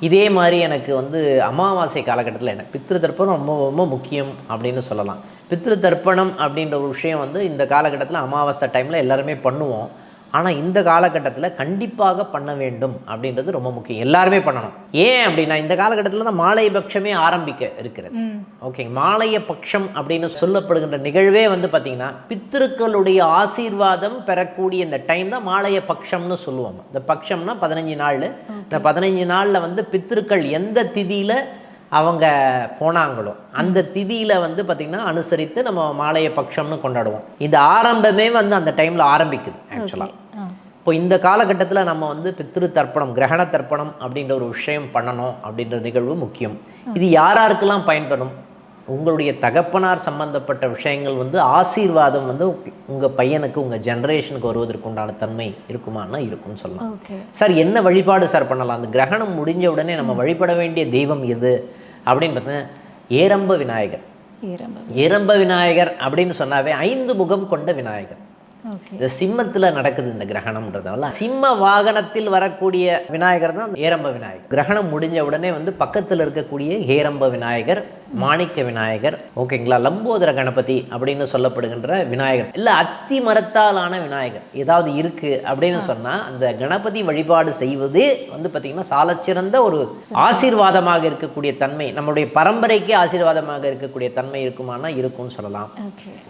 இதே மாதிரி எனக்கு வந்து அமாவாசை காலகட்டத்தில் எனக்கு பித்ரு தர்ப்பணம் ரொம்ப ரொம்ப முக்கியம் அப்படின்னு சொல்லலாம். பித்ரு தர்ப்பணம் அப்படின்ற ஒரு விஷயம் வந்து இந்த காலகட்டத்தில் அமாவாசை டைமில் எல்லாருமே பண்ணுவோம். ஆனால் இந்த காலகட்டத்தில் கண்டிப்பாக பண்ண வேண்டும் அப்படின்றது ரொம்ப முக்கியம். எல்லாருமே பண்ணணும். ஏன் அப்படின்னா இந்த காலகட்டத்தில் தான் மாலை பட்சமே ஆரம்பிக்க இருக்கிறது. ஓகேங்க மாலைய பட்சம் அப்படின்னு சொல்லப்படுகின்ற நிகழ்வே வந்து பார்த்திங்கன்னா பித்திருக்களுடைய ஆசீர்வாதம் பெறக்கூடிய இந்த டைம் தான் மாலைய பட்சம்னு சொல்லுவோம் இந்த பட்சம்னா பதினஞ்சு நாள். இந்த பதினஞ்சு நாளில் வந்து பித்திருக்கள் எந்த திதியில் அவங்க போனாங்களோ அந்த திதியில் வந்து பார்த்திங்கன்னா அனுசரித்து நம்ம மாலைய பட்சம்னு கொண்டாடுவோம். இது ஆரம்பமே வந்து அந்த டைமில் ஆரம்பிக்குது ஆக்சுவலாக இப்போ இந்த காலகட்டத்தில் நம்ம வந்து பித்ரு தர்ப்பணம் கிரகண தர்ப்பணம் அப்படின்ற ஒரு விஷயம் பண்ணணும் அப்படின்ற நிகழ்வு முக்கியம். இது யார் யாருக்கெல்லாம் பயன்படும்? உங்களுடைய தகப்பனார் சம்பந்தப்பட்ட விஷயங்கள் வந்து ஆசீர்வாதம் வந்து உங்கள் பையனுக்கு உங்கள் ஜெனரேஷனுக்கு வருவதற்கு உண்டான தன்மை இருக்குமான்னா இருக்கும்னு சொல்லலாம். சார் என்ன வழிபாடு சார் பண்ணலாம்? அந்த கிரகணம் முடிஞ்ச உடனே நம்ம வழிபட வேண்டிய தெய்வம் எது? அப்படின்னு பார்த்தீங்கன்னா ஏரம்ப விநாயகர். ஏரம்ப. விநாயகர் அப்படின்னு சொன்னாவே ஐந்து முகம் கொண்ட விநாயகர். இந்த சிம்மத்தில் நடக்குது இந்த கிரகணம்ன்றதால சிம்ம வாகனத்தில் வரக்கூடிய விநாயகர் தான் ஏரம்ப விநாயகர். கிரகணம் முடிஞ்ச உடனே வந்து பக்கத்தில் இருக்கக்கூடிய ஏரம்ப விநாயகர் மாணிக்க விநாயகர் ஓகேங்களா லம்போதர கணபதி அப்படின்னு சொல்லப்படுகின்ற விநாயகர். இல்லை அத்தி மரத்தாலான விநாயகர் ஏதாவது இருக்கு அப்படின்னு சொன்னால் அந்த கணபதி வழிபாடு செய்வது வந்து பார்த்திங்கன்னா சாலச்சிறந்த ஒரு ஆசீர்வாதமாக இருக்கக்கூடிய தன்மை நம்முடைய பரம்பரைக்கே ஆசீர்வாதமாக இருக்கக்கூடிய தன்மை இருக்குமானா இருக்கும்னு சொல்லலாம்.